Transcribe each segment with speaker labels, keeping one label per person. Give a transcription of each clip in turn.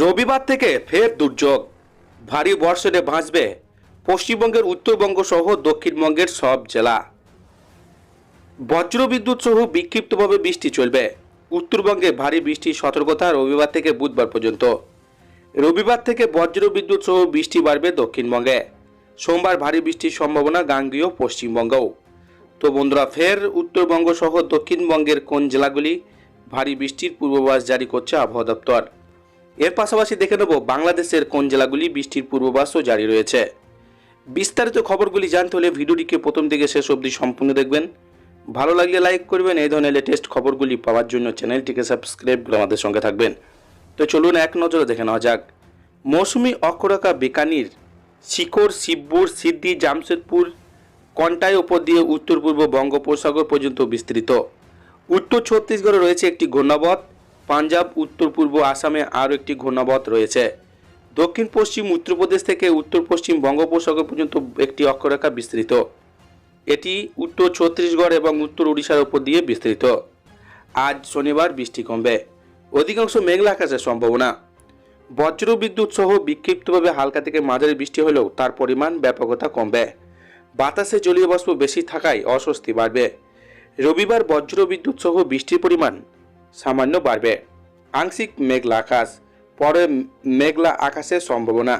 Speaker 1: রবিবার থেকে ফের দুর্যোগ। ভারী বর্ষণে ভাসবে পশ্চিমবঙ্গের উত্তরবঙ্গ সহ দক্ষিণবঙ্গের সব জেলা। বজ্রবিদ্যুৎ সহ বিক্ষিপ্তভাবে বৃষ্টি চলবে। উত্তরবঙ্গে ভারী বৃষ্টির সতর্কতা রবিবার থেকে বুধবার পর্যন্ত। রবিবার থেকে বজ্রবিদ্যুৎ সহ বৃষ্টি বাড়বে দক্ষিণবঙ্গে। সোমবার ভারী বৃষ্টির সম্ভাবনা গাঙ্গীয় পশ্চিমবঙ্গও। তো বন্ধুরা, ফের উত্তরবঙ্গ সহ দক্ষিণবঙ্গের কোন জেলাগুলি ভারী বৃষ্টির পূর্বাভাস জারি করছে আবহাওয়া দপ্তর? এর পাশাপাশি দেখে নেব বাংলাদেশের কোন জেলাগুলি বৃষ্টির পূর্বাভাসও জারি রয়েছে। বিস্তারিত খবরগুলি জানতে হলে ভিডিওটিকে প্রথম থেকে শেষ অবধি সম্পূর্ণ দেখবেন। ভালো লাগলে লাইক করবেন, এই ধরনের লেটেস্ট খবরগুলি পাওয়ার জন্য চ্যানেলটিকে সাবস্ক্রাইব করে আমাদের সঙ্গে থাকবেন। তো চলুন এক নজরে দেখে নেওয়া যাক। মৌসুমি অক্ষরাকা বিকানির শিকড়, শিবপুর সিদ্ধি জামশেদপুর, কন্টাই ওপর দিয়ে উত্তর পূর্ব বঙ্গোপসাগর পর্যন্ত বিস্তৃত। উত্তর ছত্তিশগড়ে রয়েছে একটি ঘূর্ণাবত। পাঞ্জাব উত্তর পূর্ব আসামে আরও একটি ঘূর্ণাবত রয়েছে। দক্ষিণ, পশ্চিম, উত্তরপ্রদেশ থেকে উত্তর পশ্চিম বঙ্গোপসাগর পর্যন্ত একটি অক্ষরেখা বিস্তৃত। এটি উত্তর ছত্তিশগড় এবং উত্তর উড়িষ্যার উপর দিয়ে বিস্তৃত। আজ শনিবার বৃষ্টি কমবে। অধিকাংশ মেঘলা আকাশের সম্ভাবনা। বজ্র বিদ্যুৎ সহ বিক্ষিপ্তভাবে হালকা থেকে মাঝারি বৃষ্টি হলেও তার পরিমাণ ব্যাপকতা কমবে। বাতাসে জলীয় বাষ্প বেশি থাকায় অস্বস্তি বাড়বে। রবিবার বজ্র বিদ্যুৎ সহ বৃষ্টির পরিমাণ সামান্য বাড়বে। আংশিক মেঘলা আকাশ, পরে মেঘলা আকাশের সম্ভাবনা।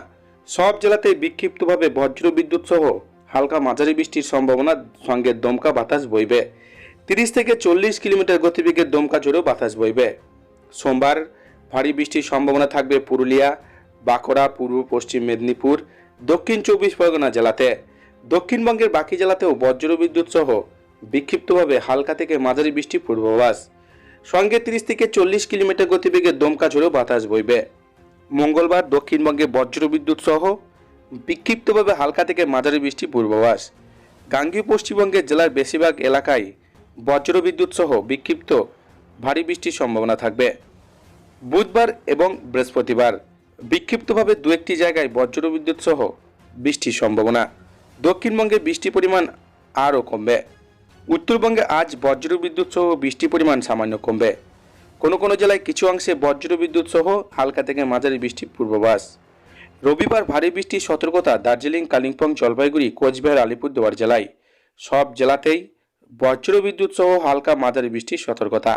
Speaker 1: সব জেলাতেই বিক্ষিপ্তভাবে বজ্র বিদ্যুৎ সহ হালকা মাঝারি বৃষ্টির সম্ভাবনা, সঙ্গে দমকা বাতাস বইবে। তিরিশ থেকে চল্লিশ কিলোমিটার গতিবেগের দমকা জোরেও বাতাস বইবে। সোমবার ভারী বৃষ্টির সম্ভাবনা থাকবে পুরুলিয়া, বাঁকুড়া, পূর্ব, পশ্চিম মেদিনীপুর, দক্ষিণ চব্বিশ পরগনা জেলাতে। দক্ষিণবঙ্গের বাকি জেলাতেও বজ্রবিদ্যুৎ সহ বিক্ষিপ্তভাবে হালকা থেকে মাঝারি বৃষ্টির পূর্বাভাস। সঙ্গে তিরিশ থেকে চল্লিশ কিলোমিটার গতিবেগে দমকা ঝোড়েও বাতাস বইবে। মঙ্গলবার দক্ষিণবঙ্গে বজ্রবিদ্যুৎ সহ বিক্ষিপ্তভাবে হালকা থেকে মাঝারি বৃষ্টি পূর্বাভাস। গাঙ্গীয় পশ্চিমবঙ্গের জেলার বেশিরভাগ এলাকায় বজ্রবিদ্যুৎ সহ বিক্ষিপ্ত ভারী বৃষ্টির সম্ভাবনা থাকবে। বুধবার এবং বৃহস্পতিবার বিক্ষিপ্তভাবে দু একটি জায়গায় বজ্রবিদ্যুৎ সহ বৃষ্টির সম্ভাবনা। দক্ষিণবঙ্গে বৃষ্টির পরিমাণ আরও কমবে। উত্তরবঙ্গে আজ বজ্রবিদ্যুৎ সহ বৃষ্টির পরিমাণ সামান্য কমবে। কোনো কোনো জেলায় কিছু অংশে বজ্রবিদ্যুৎ সহ হালকা থেকে মাঝারি বৃষ্টির পূর্বাভাস। রবিবার ভারী বৃষ্টির সতর্কতা দার্জিলিং, কালিম্পং, জলপাইগুড়ি, কোচবিহার, আলিপুরদুয়ার জেলায়। সব জেলাতেই বজ্রবিদ্যুৎ সহ হালকা মাঝারি বৃষ্টির সতর্কতা।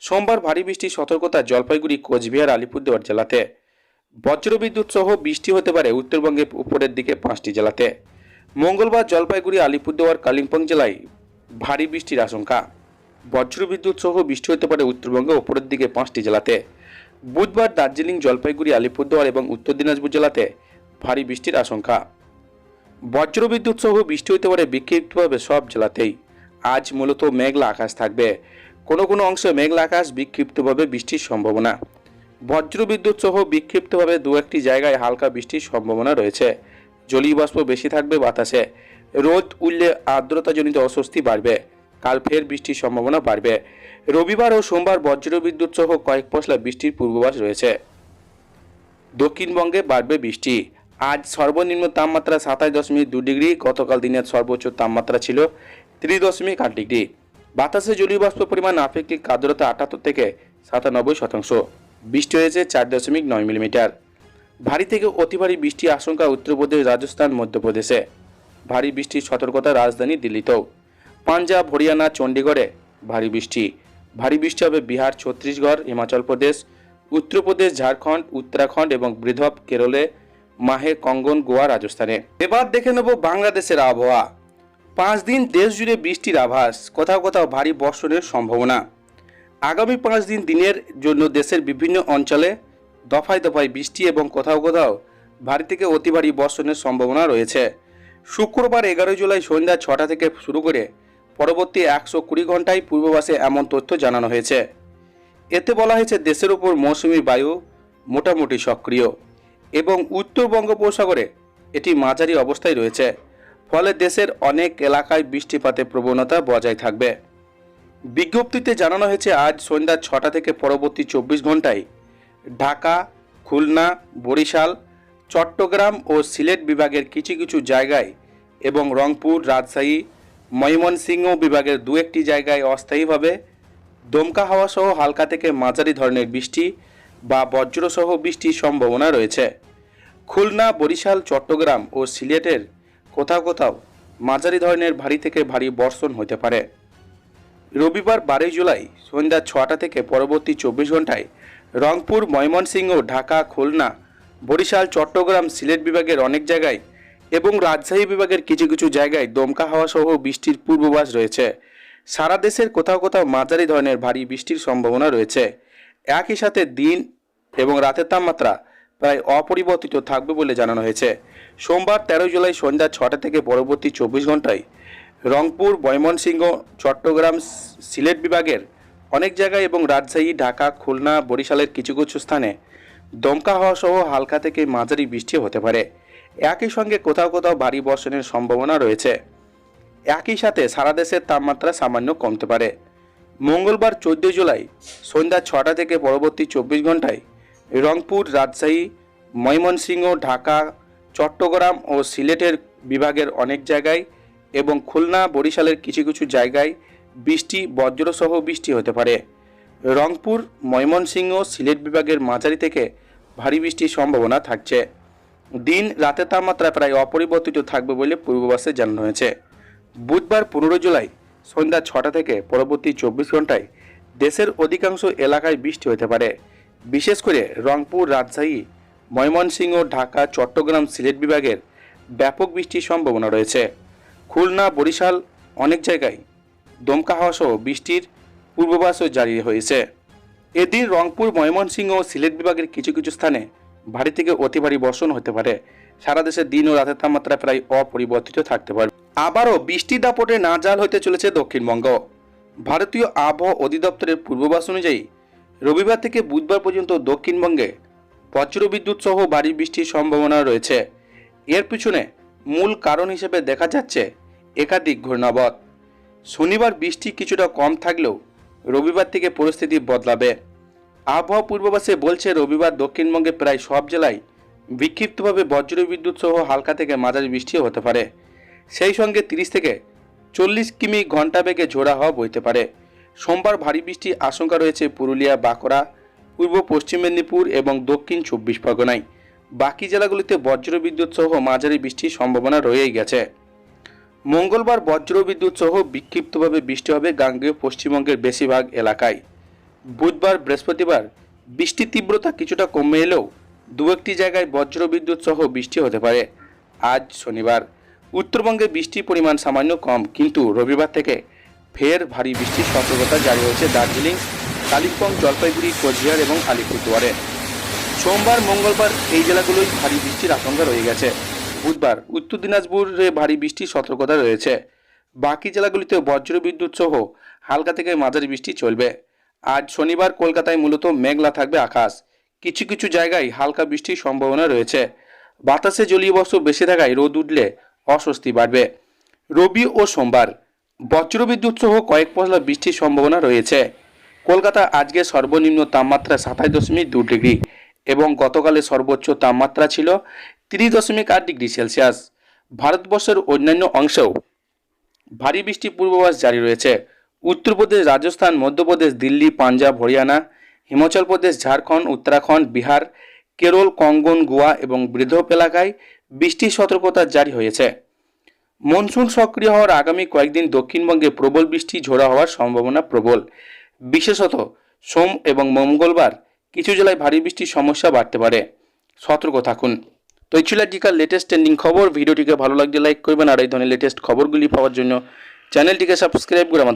Speaker 1: সোমবার ভারী বৃষ্টির সতর্কতা জলপাইগুড়ি, কোচবিহার, আলিপুরদুয়ার জেলাতে। বজ্রবিদ্যুৎ সহ বৃষ্টি হতে পারে উত্তরবঙ্গের উপরের দিকে পাঁচটি জেলাতে। মঙ্গলবার জলপাইগুড়ি, আলিপুরদুয়ার, কালিম্পং জেলায় ভারী বৃষ্টির আশঙ্কা। বজ্রবিদ্যুৎ সহ বৃষ্টি হতে পারে উত্তরবঙ্গে উপরের দিকে পাঁচটি জেলাতে। বুধবার দার্জিলিং, জলপাইগুড়ি, আলিপুরদুয়ার এবং উত্তর দিনাজপুর জেলাতে ভারী বৃষ্টির আশঙ্কা। বজ্রবিদ্যুৎ সহ বৃষ্টি হতে পারে বিক্ষিপ্তভাবে সব জেলাতেই। আজ মূলত মেঘলা আকাশ থাকবে। কোনো কোনো অংশে মেঘলা আকাশ, বিক্ষিপ্তভাবে বৃষ্টির সম্ভাবনা। বজ্রবিদ্যুৎ সহ বিক্ষিপ্তভাবে দু একটি জায়গায় হালকা বৃষ্টির সম্ভাবনা রয়েছে। জলীয় বাষ্প বেশি থাকবে বাতাসে। রোদ উঠলে আর্দ্রতাজনিত অস্বস্তি বাড়বে। কাল ফের বৃষ্টির সম্ভাবনা বাড়বে। রবিবার ও সোমবার বজ্রবিদ্যুৎ সহ কয়েক পশলা বৃষ্টির পূর্বাভাস রয়েছে। দক্ষিণবঙ্গে বাড়বে বৃষ্টি। আজ সর্বনিম্ন তাপমাত্রা সাতাশ দশমিক দু ডিগ্রি, গতকাল দিনের সর্বোচ্চ তাপমাত্রা ছিল ত্রিশ দশমিক আট ডিগ্রি। বাতাসে জলীয় বাষ্প পরিমাণ আপেক্ষিক আর্দ্রতা আটাত্তর থেকে সাতানব্বই শতাংশ। বৃষ্টি হয়েছে চার দশমিক নয় মিলিমিটার। ভারী থেকে অতি ভারী বৃষ্টির আশঙ্কা উত্তরপ্রদেশ, রাজস্থান, মধ্যপ্রদেশে। ভারী বৃষ্টির সতর্কতা রাজধানী দিল্লিতেও। পাঞ্জাব, হরিয়ানা, চণ্ডীগড়ে ভারী বৃষ্টি। ভারী বৃষ্টি হবে বিহার, ছত্তিশগড়, হিমাচল প্রদেশ, উত্তরপ্রদেশ, ঝাড়খণ্ড, উত্তরাখণ্ড এবং বৃধব কেরলে, মাহে, কঙ্গন, গোয়া, রাজস্থানে। এবার দেখে নেব বাংলাদেশের আবহাওয়া। পাঁচ দিন দেশ জুড়ে বৃষ্টির আভাস, কোথাও কোথাও ভারী বর্ষণের সম্ভাবনা। আগামী পাঁচ দিন দিনের জন্য দেশের বিভিন্ন অঞ্চলে দফায় দফায় বৃষ্টি এবং কোথাও কোথাও ভারী থেকে অতি ভারী বর্ষণের সম্ভাবনা রয়েছে। শুক্রবার এগারোই জুলাই সন্ধ্যা ছটা থেকে শুরু করে পরবর্তী একশো কুড়ি ঘন্টায় পূর্ববাসে এমন তথ্য জানানো হয়েছে। এতে বলা হয়েছে, দেশের উপর মৌসুমি বায়ু মোটামুটি সক্রিয় এবং উত্তর বঙ্গোপসাগরে এটি মাঝারি অবস্থায় রয়েছে, ফলে দেশের অনেক এলাকায় বৃষ্টিপাতের প্রবণতা বজায় থাকবে। বিজ্ঞপ্তিতে জানানো হয়েছে, আজ সন্ধ্যা ছটা থেকে পরবর্তী চব্বিশ ঘন্টায় ঢাকা, খুলনা, বরিশাল চট্টগ্রাম ও সিলেট বিভাগের কিছু কিছু জায়গায় এবং রংপুর, রাজশাহী, ময়মনসিংহ বিভাগের দু একটি জায়গায় অস্থায়ীভাবে দমকা হাওয়া সহ হালকা থেকে মাঝারি ধরনের বৃষ্টি বা বজ্রসহ বৃষ্টির সম্ভাবনা রয়েছে। খুলনা, বরিশাল, চট্টগ্রাম ও সিলেটের কোথাও কোথাও মাঝারি ধরনের ভারী থেকে ভারী বর্ষণ হতে পারে। রবিবার বারোই জুলাই সন্ধ্যা ছটা থেকে পরবর্তী চব্বিশ ঘন্টায় রংপুর, ময়মনসিংহ, ঢাকা, খুলনা বরিশাল, চট্টগ্রাম, সিলেট বিভাগের অনেক জায়গায় এবং রাজশাহী বিভাগের কিছু কিছু জায়গায় দমকা হাওয়া সহ বৃষ্টির পূর্বাভাস রয়েছে। সারা দেশের কোথাও কোথাও মাঝারি ধরনের ভারী বৃষ্টির সম্ভাবনা রয়েছে। একই সাথে দিন এবং রাতের তাপমাত্রা প্রায় অপরিবর্তিত থাকবে বলে জানানো হয়েছে। সোমবার তেরো জুলাই সন্ধ্যা ছটা থেকে পরবর্তী চব্বিশ ঘন্টায় রংপুর, ময়মনসিংহ, চট্টগ্রাম, সিলেট বিভাগের অনেক জায়গায় এবং রাজশাহী, ঢাকা, খুলনা, বরিশালের কিছু কিছু স্থানে দমকা হওয়া সহ হালকা থেকে মাঝারি বৃষ্টি হতে পারে। একই সঙ্গে কোথাও কোথাও ভারী বর্ষণের সম্ভাবনা রয়েছে। একই সাথে সারা দেশের তাপমাত্রা সামান্য কমতে পারে। মঙ্গলবার চোদ্দই জুলাই, সন্ধ্যা ছটা থেকে পরবর্তী চব্বিশ ঘন্টায় রংপুর, রাজশাহী, ময়মনসিংহ, ঢাকা, চট্টগ্রাম ও সিলেটের বিভাগের অনেক জায়গায় এবং খুলনা, বরিশালের কিছু কিছু জায়গায় বৃষ্টি, বজ্রসহ বৃষ্টি হতে পারে। রংপুর, ময়মনসিংহ সিলেট বিভাগের মাঝারি থেকে ভারী বৃষ্টির সম্ভাবনা থাকছে। দিন রাতে তাপমাত্রা প্রায় অপরিবর্তিত থাকবে বলে পূর্বাভাসে জানানো হয়েছে। বুধবার পনেরো জুলাই সন্ধ্যা ছটা থেকে পরবর্তী চব্বিশ ঘন্টায় দেশের অধিকাংশ এলাকায় বৃষ্টি হতে পারে। বিশেষ করে রংপুর, রাজশাহী, ময়মনসিংহ, ঢাকা, চট্টগ্রাম, সিলেট বিভাগের ব্যাপক বৃষ্টির সম্ভাবনা রয়েছে। খুলনা, বরিশাল অনেক জায়গায় দমকা হাওয়া সহ বৃষ্টির পূর্বাভাসও জারি হয়েছে। এদিন রংপুর, ময়মনসিংহ ও সিলেট বিভাগের কিছু কিছু স্থানে ভারী থেকে অতি ভারী বর্ষণ হতে পারে। সারা দেশে দিন ও রাতের তাপমাত্রা প্রায় অপরিবর্তিত থাকতে পারে। আবারও বৃষ্টির দাপটে নাজাল হতে চলেছে দক্ষিণবঙ্গ। ভারতীয় আবহাওয়া অধিদপ্তরের পূর্বাভাস অনুযায়ী, রবিবার থেকে বুধবার পর্যন্ত দক্ষিণবঙ্গে বজ্রবিদ্যুৎ সহ ভারী বৃষ্টির সম্ভাবনা রয়েছে। এর পিছনে মূল কারণ হিসেবে দেখা যাচ্ছে একাধিক ঘূর্ণাবত। শনিবার বৃষ্টি কিছুটা কম থাকলেও রবিবার থেকে পরিস্থিতি বদলাবে। আবহাওয়া পূর্বাভাসে বলছে, রবিবার দক্ষিণবঙ্গে প্রায় সব জেলায় বিক্ষিপ্তভাবে বজ্রবিদ্যুৎ সহ হালকা থেকে মাঝারি বৃষ্টিও হতে পারে। সেই সঙ্গে তিরিশ থেকে চল্লিশ কিমি ঘণ্টা বেগে ঝোড়া হওয়া বইতে পারে। সোমবার ভারী বৃষ্টির আশঙ্কা রয়েছে পুরুলিয়া, বাঁকুড়া, পূর্ব পশ্চিম মেদিনীপুর এবং দক্ষিণ চব্বিশ পরগনায়। বাকি জেলাগুলিতে বজ্রবিদ্যুৎ সহ মাঝারি বৃষ্টির সম্ভাবনা রয়েই গেছে। মঙ্গলবার বজ্রবিদ্যুৎ সহ বিক্ষিপ্তভাবে বৃষ্টি হবে গাঙ্গেয় পশ্চিমবঙ্গের বেশিরভাগ এলাকায়। বুধবার বৃহস্পতিবার বৃষ্টির তীব্রতা কিছুটা কমে এলেও দু একটি জায়গায় বজ্রবিদ্যুৎ সহ বৃষ্টি হতে পারে। আজ শনিবার উত্তরবঙ্গে বৃষ্টির পরিমাণ সামান্য কম, কিন্তু রবিবার থেকে ফের ভারী বৃষ্টির সতর্কতা জারি হয়েছে দার্জিলিং, কালিম্পং, জলপাইগুড়ি, কোচবিহার এবং আলিপুরদুয়ারে। সোমবার, মঙ্গলবার এই জেলাগুলোই ভারী বৃষ্টির আশঙ্কা রয়ে গেছে। বুধবার উত্তর দিনাজপুরে ভারী বৃষ্টির সতর্কতা রয়েছে। বাকি জেলাগুলিতে বজ্রবিদ্যুৎ সহ হালকা থেকে মাঝারি বৃষ্টি চলবে। আজ শনিবার কলকাতায় মূলত মেঘলা থাকবে আকাশ। কিছু কিছু জায়গায় হালকা বৃষ্টির সম্ভাবনা রয়েছে। বাতাসে জলীয় বস্ত্র বেশি থাকায় রোদ উঠলে অস্বস্তি বাড়বে। রবি ও সোমবার বজ্রবিদ্যুৎ সহ কয়েক পশলা বৃষ্টির সম্ভাবনা রয়েছে। কলকাতা আজকে সর্বনিম্ন তাপমাত্রা সাতাশ দশমিক দু ডিগ্রি এবং গতকালের সর্বোচ্চ তাপমাত্রা ছিল তিরিশ দশমিক আট ডিগ্রি সেলসিয়াস। ভারতবর্ষের অন্যান্য অংশেও ভারী বৃষ্টি পূর্বাভাস জারি রয়েছে। উত্তরপ্রদেশ, রাজস্থান, মধ্যপ্রদেশ, দিল্লি, পাঞ্জাব, হরিয়ানা, হিমাচল প্রদেশ, ঝাড়খণ্ড, উত্তরাখণ্ড, বিহার, কেরল, কঙ্গন, গোয়া এবং বৃদ্ধপ এলাকায় বৃষ্টির সতর্কতা জারি হয়েছে। মনসুন সক্রিয় হওয়ার আগামী কয়েকদিন দক্ষিণবঙ্গে প্রবল বৃষ্টি ঝোড়া হওয়ার সম্ভাবনা প্রবল। বিশেষত সোম এবং মঙ্গলবার কিছু জেলায় ভারী বৃষ্টির সমস্যা বাড়তে পারে। সতর্ক থাকুন। তো এই ছিল আজকাল লেটেস্ট ট্রেন্ডিং খবর। ভিডিওটিকে ভালো লাগলে লাইক করবেন। আর এই ধরনের লেটেস্ট খবরগুলি পাওয়ার জন্য চ্যানেলটিকে সাবস্ক্রাইব করে